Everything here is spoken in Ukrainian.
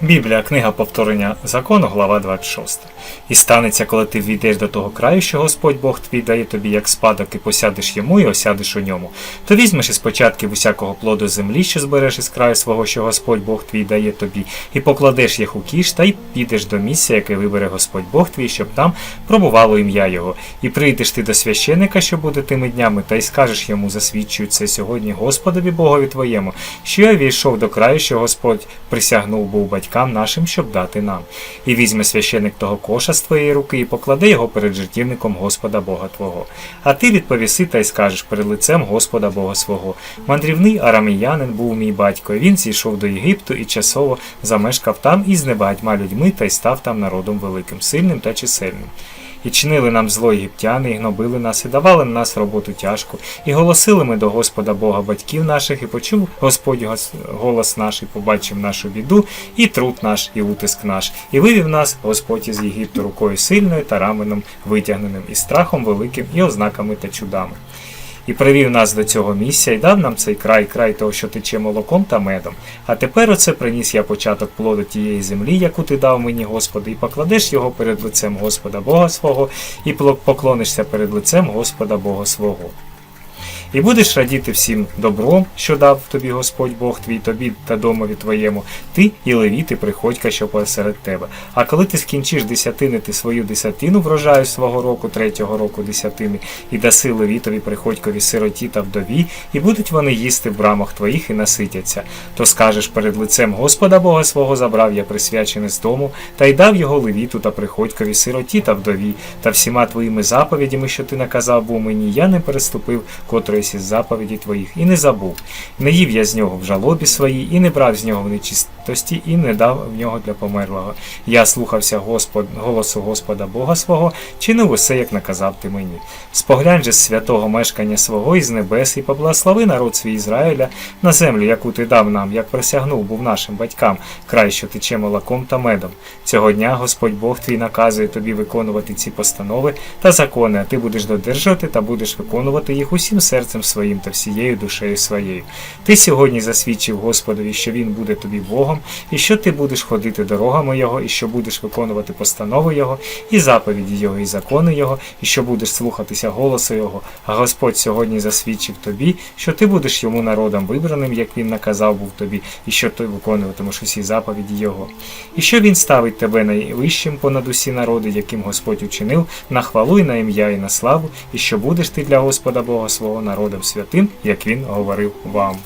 Біблія, книга повторення закону, глава 26. І станеться, коли ти війдеш до того краю, що Господь Бог твій дає тобі як спадок, і посядеш йому, і осядеш у ньому. То візьмеш із початків усякого плоду землі, що збереш із краю свого, що Господь Бог твій дає тобі, і покладеш їх у кіш, та й підеш до місця, яке вибере Господь Бог твій, щоб там пробувало ім'я Його. І прийдеш ти до священика, що буде тими днями, та й скажеш йому, засвідчую це сьогодні Господові Богові твоєму, що я війшов до краю, що Господь присягнув був батькам нашим, щоб дати нам. І візьме священик того коша з твоєї руки і покладе його перед жертівником Господа Бога Твого. А ти відповіси та й скажеш перед лицем Господа Бога свого. Мандрівний араміянин був мій батько. Він зійшов до Єгипту і часово замешкав там із небагатьма людьми та й став там народом великим, сильним та чисельним. І чинили нам зло єгиптяни, і гнобили нас, і давали на нас роботу тяжку, і голосили ми до Господа Бога батьків наших, і почув Господь гос- голос наш, і побачив нашу біду, і труд наш, і утиск наш, і вивів нас Господь із Єгипту рукою сильною та раменом витягненим, і страхом великим, і ознаками та чудами. І привів нас до цього місця і дав нам цей край, край того, що тече молоком та медом. А тепер оце приніс я початок плоду тієї землі, яку ти дав мені, Господи, і покладеш його перед лицем Господа Бога свого, і поклонишся перед лицем Господа Бога свого. І будеш радіти всім добром, що дав тобі Господь Бог твій, тобі та домові твоєму, ти і левіти приходька, що посеред тебе. А коли ти скінчиш десятини ти свою десятину врожаю свого року, третього року десятини, і даси левітові приходькові сироті та вдові, і будуть вони їсти в брамах твоїх і наситяться. То скажеш перед лицем Господа Бога свого забрав я присвячене з дому, та й дав його левіту та приходькові сироті та вдові, та всіма твоїми заповідями, що ти наказав був мені, я не переступив котроїсь із заповіді твоїх, і не забув. Не їв я з нього в жалобі своїй, і не брав з нього в нечистості, і не дав в нього для померлого. Я слухався Господ, голосу Господа Бога свого, чинив усе, як наказав ти мені. Споглянь же з святого мешкання свого із небес, і поблагослови народ свій Ізраїля на землю, яку ти дав нам, як присягнув був нашим батькам, край, що тече молоком та медом. Цього дня Господь Бог твій наказує тобі виконувати ці постанови та закони, а ти будеш додержувати та будеш виконувати їх усім серцем своїм та всією душею своєю. Ти сьогодні засвідчив Господові, що він буде тобі Богом, і що ти будеш ходити дорогами Його, і що будеш виконувати постанови Його, і заповіді Його, і закони Його, і що будеш слухатися голосу Його. А Господь сьогодні засвідчив тобі, що ти будеш йому народом вибраним, як він наказав був тобі, і що ти виконуватимеш усі заповіді Його. І що він ставить тебе найвищим понад усі народи, яким Господь учинив, на хвалу і на ім'я і на славу, і що будеш ти для Господа Бога свого народом святим, як він говорив вам.